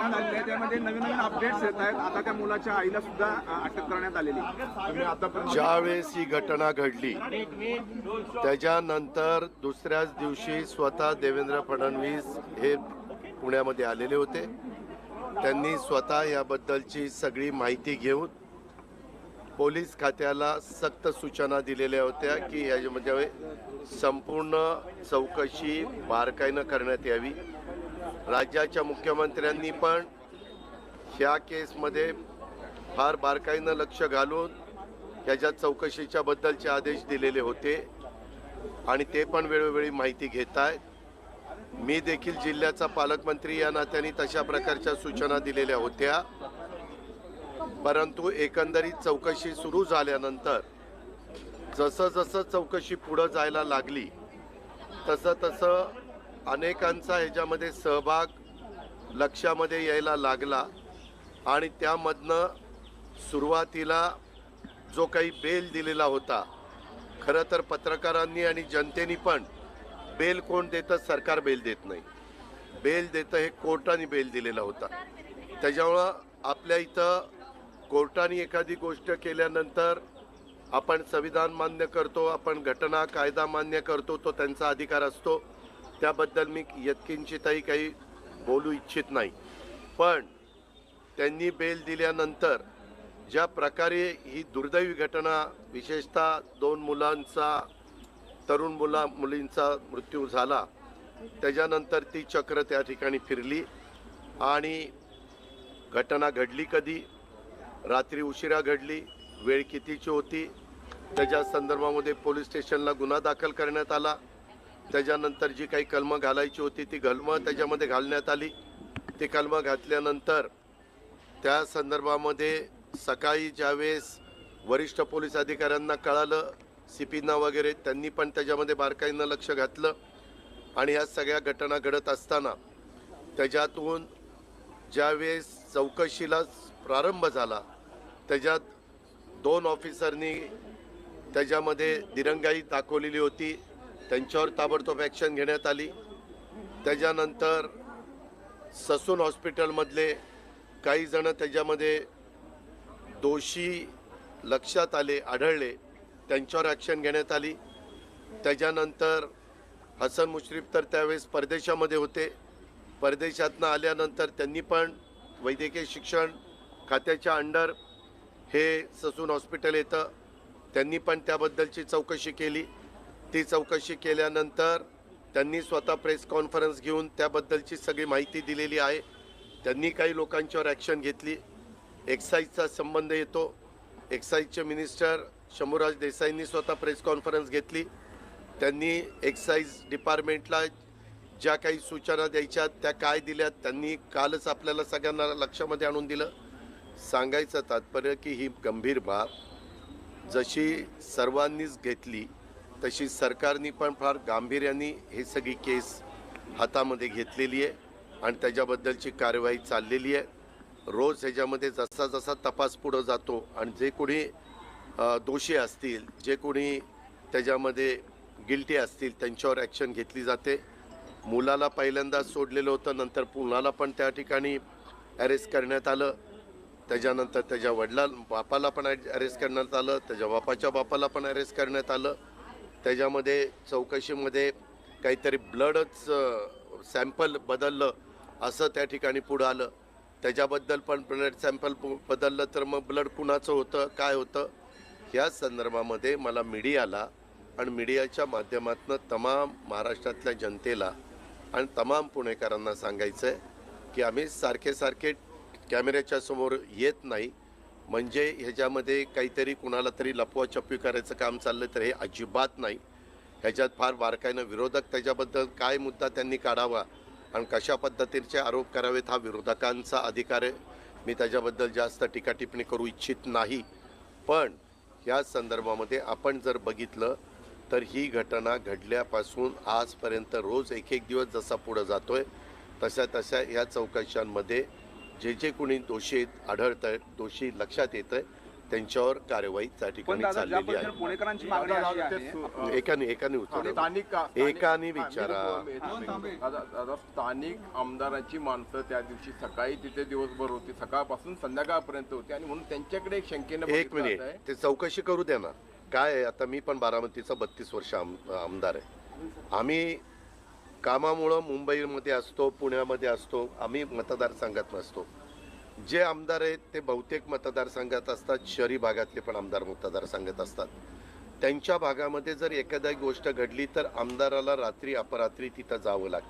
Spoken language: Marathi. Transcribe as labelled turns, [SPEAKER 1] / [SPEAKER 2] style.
[SPEAKER 1] घटना झालेली आहे त्यामध्ये नवीन नवीन अपडेट्स येत आहेत. आता त्या मुलाच्या आईला सुद्धा अटक करण्यात आलेली.
[SPEAKER 2] ज्यावेळेस ही घटना घडली त्याच्यानंतर दुसऱ्याच दिवशी स्वतः देवेंद्र फडणवीस हे पुण्यामध्ये आलेले होते. त्यांनी स्वतः याबद्दलची सगळी माहिती घेऊन पोलीस खात्याला सक्त सूचना दिलेल्या होत्या की याच्यामध्ये संपूर्ण चौकशी बारकाईनं करण्यात यावी. राज्याच्या मुख्यमंत्र्यांनी पण ह्या केसमध्ये फार बारकाईनं लक्ष घालून त्याच्या चौकशीच्या बद्दलचे आदेश दिलेले होते आणि ते पण वेळोवेळी माहिती घेत आहेत. मी देखील जिल्ह्याचा पालकमंत्री या नात्याने तशा प्रकारच्या सूचना दिलेल्या होत्या. परंतु एकंदरीत चौकशी सुरू झाल्यानंतर जसं जसं चौकशी पुढं जायला लागली तसं तसं अनेकांचा ह्याच्यामध्ये सहभाग लक्षामध्ये यायला लागला आणि त्यामधनं सुरुवातीला जो काही बेल दिलेला होता खरं तर पत्रकारांनी आणि जनतेनी पण बेल कोण देतं सरकार बेल देत नाही. बेल देतं हे कोर्टाने बेल दिलेला होता. त्याच्यामुळं आपल्या इथं कोर्टाने एखादी गोष्ट केल्यानंतर आपण संविधान मान्य करतो आपण घटना कायदा मान्य करतो तो त्यांचा अधिकार असतो. त्याबद्दल मी यत्किंचितही काही बोलू इच्छित नाही. पण त्यांनी बेल दिल्यानंतर ज्या प्रकारे ही दुर्दैवी घटना विशेषतः दोन मुलांचा तरुण मुला मुलींचा मृत्यू झाला त्याच्यानंतर ती चक्र त्या ठिकाणी फिरली आणि घटना घडली कधी? रात्री उशिरा घडली वेळ कितीची होती? त्याच्या संदर्भामध्ये पोलीस स्टेशनला गुन्हा दाखल करण्यात आला. त्याच्यानंतर जी काही कलमं घालायची होती ती कलमं त्याच्यामध्ये घालण्यात आली. ती कलमं घातल्यानंतर त्या संदर्भामध्ये सकाळी ज्यावेळेस वरिष्ठ पोलीस अधिकाऱ्यांना कळालं सिपीना वगैरे त्यांनी पण त्याच्यामध्ये बारकाईनं लक्ष घातलं. आणि ह्या सगळ्या घटना घडत असताना त्याच्यातून ज्यावेळेस चौकशीला प्रारंभ झाला त्याच्यात दोन ऑफिसरनी त्याच्यामध्ये दिरंगाई दाखवलेली होती. त्यांच्यावर ताबडतोब ॲक्शन घेण्यात आली. त्याच्यानंतर ससून हॉस्पिटलमधले काही जण त्याच्यामध्ये दोषी लक्षात आले आढळले. त्यांच्यावर ॲक्शन घेण्यात आली. त्याच्यानंतर हसन मुश्रीफ तर त्यावेळेस परदेशामध्ये होते. परदेशातनं आल्यानंतर त्यांनी पण वैद्यकीय शिक्षण खात्याच्या अंडर हे ससून हॉस्पिटल येतं. त्यांनी पण त्याबद्दलची चौकशी केली. ती चौकशी केल्यानंतर त्यांनी स्वतः प्रेस कॉन्फरन्स घेऊन त्याबद्दलची सगळी माहिती दिलेली आहे. त्यांनी काही लोकांच्यावर ॲक्शन घेतली. एक्साईजचा संबंध येतो. एक्साईजचे मिनिस्टर शंभूराज देसाईंनी स्वतः प्रेस कॉन्फरन्स घेतली. त्यांनी एक्साईज डिपार्टमेंटला ज्या काही सूचना द्यायच्या त्या काय दिल्यात त्यांनी कालच आपल्याला सगळ्यांना लक्षामध्ये आणून दिलं. सांगायचं तात्पर्य की ही गंभीर बाब जशी सर्वांनीच घेतली तशी सरकारने पण फार गांभीर्याने हे सगळी केस हातामध्ये घेतलेली आहे आणि त्याच्याबद्दलची कारवाई चाललेली आहे. रोज ह्याच्यामध्ये जसा जसा तपास पुढं जातो आणि जे कोणी दोषी असतील जे कोणी त्याच्यामध्ये गिल्टी असतील त्यांच्यावर ॲक्शन घेतली जाते. मुलाला पहिल्यांदाच सोडलेलं होतं नंतर पुन्हाला पण त्या ठिकाणी अरेस्ट करण्यात आलं. त्याच्यानंतर त्याच्या वडिला बापाला पण अरेस्ट करण्यात आलं त्याच्या बापाच्या बापाला पण अरेस्ट करण्यात आलं. त्याच्यामध्ये चौकशीमध्ये काहीतरी ब्लडच सॅम्पल बदललं असं त्या ठिकाणी पुढं आलं. त्याच्याबद्दल पण ब्लड सॅम्पल बदललं तर मग ब्लड कुणाचं होतं काय होतं? ह्या संदर्भामध्ये मला मीडियाला आणि मीडियाच्या माध्यमातून तमाम महाराष्ट्रातल्या जनतेला आणि तमाम पुणेकरांना सांगायचं आहे की आम्ही सारखे सारखे कॅमेऱ्याच्या समोर येत नाही. म्हणजे ह्याच्यामध्ये काहीतरी कुणाला तरी लपवाछपवी करायचं काम चाललं तर हे अजिबात नाही. ह्याच्यात फार बारकाईनं विरोधक त्याच्याबद्दल काय मुद्दा त्यांनी काढावा आणि कशा पद्धतीचे आरोप करावेत हा विरोधकांचा अधिकार आहे. मी त्याच्याबद्दल जास्त टीकाटिप्पणी करू इच्छित नाही. पण या संदर्भामध्ये आपण जर बघितलं तर ही घटना घडल्यापासून आजपर्यंत रोज एक एक दिवस जसा पुढं जातो आहे तशा तशा या चौकशांमध्ये जे जे कोणी दोषी आढळत आहेत दोषी लक्षात येत आहे त्यांच्यावर कारवाई त्या ठिकाणी चाललेली आहे. एकाने एकाने
[SPEAKER 3] स्थानिक-
[SPEAKER 2] एकाने
[SPEAKER 3] हा,
[SPEAKER 2] विचारा.
[SPEAKER 3] दादा, स्थानिक आमदारांची माणसं त्या दिवशी सकाळी तिथे दिवसभर होती सकाळपासून संध्याकाळपर्यंत होती आणि म्हणून त्यांच्याकडे एक शंकेनं
[SPEAKER 2] एक
[SPEAKER 3] बघितलं
[SPEAKER 2] मिनिट. ते चौकशी करू द्या ना. काय आहे? आता मी पण बारामतीचा बत्तीस वर्ष आम आमदार आहे. आम्ही कामामुळं मुंबईमध्ये असतो पुण्यामध्ये असतो आम्ही मतदारसंघात नसतो जे आमदार आहेत ते बहुतेक मतदारसंघात असतात शहरी भागातले पण आमदार मतदारसंघात असतात. त्यांच्या भागामध्ये जर एखादी गोष्ट घडली तर आमदाराला रात्री अपरात्री तिथं जावं लागतं.